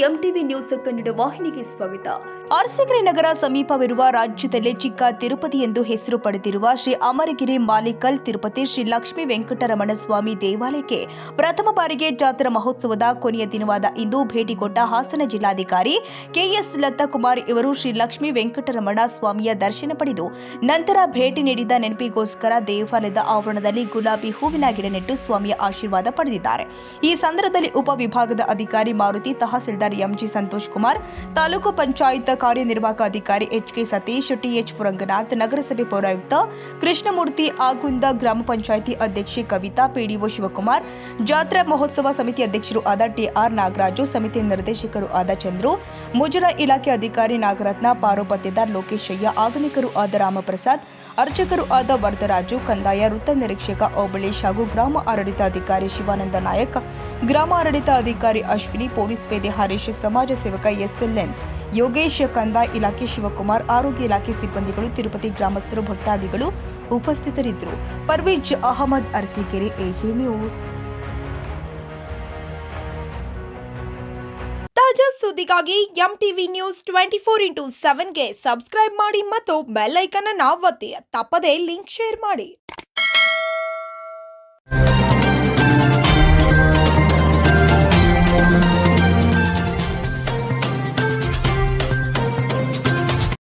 MTV news Kannada ವಾಹಿನಿಗೆ ಸ್ವಾಗತ. ಅರಸಕೆರೆ ನಗರ ಸಮೀಪವಿರುವ ರಾಜ್ಯದಲ್ಲೇ ಚಿಕ್ಕ ತಿರುಪತಿ ಎಂದು ಹೆಸರು ಪಡೆದಿರುವ ಶ್ರೀ ಅಮರಗಿರಿ ಮಾಲಿಕಲ್ ತಿರುಪತಿ ಶ್ರೀ ಲಕ್ಷ್ಮೀ ವೆಂಕಟರಮಣ ಸ್ವಾಮಿ ದೇವಾಲಯಕ್ಕೆ ಪ್ರಥಮ ಬಾರಿಗೆ ಜಾತ್ರಾ ಮಹೋತ್ಸವದ ಕೊನೆಯ ದಿನವಾದ ಇಂದು ಭೇಟಿ ಕೊಟ್ಟ ಹಾಸನ ಜಿಲ್ಲಾಧಿಕಾರಿ ಕೆಎಸ್ ಲತಾಕುಮಾರ್ ಇವರು ಶ್ರೀ ಲಕ್ಷ್ಮೀ ವೆಂಕಟರಮಣ ಸ್ವಾಮಿಯ ದರ್ಶನ ಪಡೆದು ನಂತರ ಭೇಟಿ ನೀಡಿದ ನೆನಪಿಗೋಸ್ಕರ ದೇವಾಲಯದ ಆವರಣದಲ್ಲಿ ಗುಲಾಬಿ ಹೂವಿನ ಗಿಡ ನೆಟ್ಟು ಸ್ವಾಮಿಯ ಆಶೀರ್ವಾದ ಪಡೆದಿದ್ದಾರೆ. ಈ ಸಂದರ್ಭದಲ್ಲಿ ಉಪವಿಭಾಗದ ಅಧಿಕಾರಿ ಮಾರುತಿ ತಹಸೀಲ್ದಾರ್ ಎಂಜಿ ಸಂತೋಷ್ ಕುಮಾರ್, ತಾಲೂಕು ಪಂಚಾಯತ್ ಕಾರ್ಯನಿರ್ವಾಹಕ ಅಧಿಕಾರಿ ಎಚ್ಕೆ ಸತೀಶ್, ಟಿಎಚ್ ಪುರಂಗನಾಥ್, ನಗರಸಭೆ ಪೌರಾಯುಕ್ತ ಕೃಷ್ಣಮೂರ್ತಿ ಆಗುಂದ ಗ್ರಾಮ ಪಂಚಾಯಿತಿ ಅಧ್ಯಕ್ಷೆ ಕವಿತಾ, ಪಿಡಿಒ ಶಿವಕುಮಾರ್, ಜಾತ್ರಾ ಮಹೋತ್ಸವ ಸಮಿತಿ ಅಧ್ಯಕ್ಷರು ಆದ ಟಿಆರ್ ನಾಗರಾಜು, ಸಮಿತಿ ನಿರ್ದೇಶಕರು ಆದ ಚಂದ್ರು, ಮುಜರಾ ಇಲಾಖೆ ಅಧಿಕಾರಿ ನಾಗರತ್ನ, ಪಾರೋಪತ್ಯದಾರ್ ಲೋಕೇಶಯ್ಯ ಆಗಮಿಕರು ಆದ ರಾಮಪ್ರಸಾದ್, ಅರ್ಚಕರು ಆದ ವರದರಾಜು, ಕಂದಾಯ, ವೃತ್ತ ನಿರೀಕ್ಷಕ ಓಬಳೇಶ್ ಹಾಗೂ ಗ್ರಾಮ ಆಡಳಿತಾಧಿಕಾರಿ ಶಿವಾನಂದ ನಾಯಕ್, ಗ್ರಾಮ ಆಡಳಿತಾಧಿಕಾರಿ ಅಶ್ವಿನಿ, ಪೊಲೀಸ್ ಪೇದೆ ಹರೀಶ್ ಸಮಾಜ ಸೇವಕ ಎಸ್ಎಲ್ಎನ್. ಯೋಗೇಶ್ ಕಂದಾಯ ಇಲಾಖೆ ಶಿವಕುಮಾರ್, ಆರೋಗ್ಯ ಇಲಾಖೆ ಸಿಬ್ಬಂದಿಗಳು, ತಿರುಪತಿ ಗ್ರಾಮಸ್ಥರು, ಭಕ್ತಾದಿಗಳು ಉಪಸ್ಥಿತರಿದ್ದರು. Parvez Ahmad, Arsikere, AG news. ತಾಜಾ ಸುದ್ದಿಗಾಗಿ M TV news twenty four into ಸೆವೆನ್ಗೆ subscribe ಮಾಡಿ ಮತ್ತು ಬೆಲ್ ಐಕನ್ ಅನ್ನು ಒತ್ತಿ. ತಪ್ಪದೇ ಲಿಂಕ್ ಶೇರ್ ಮಾಡಿ.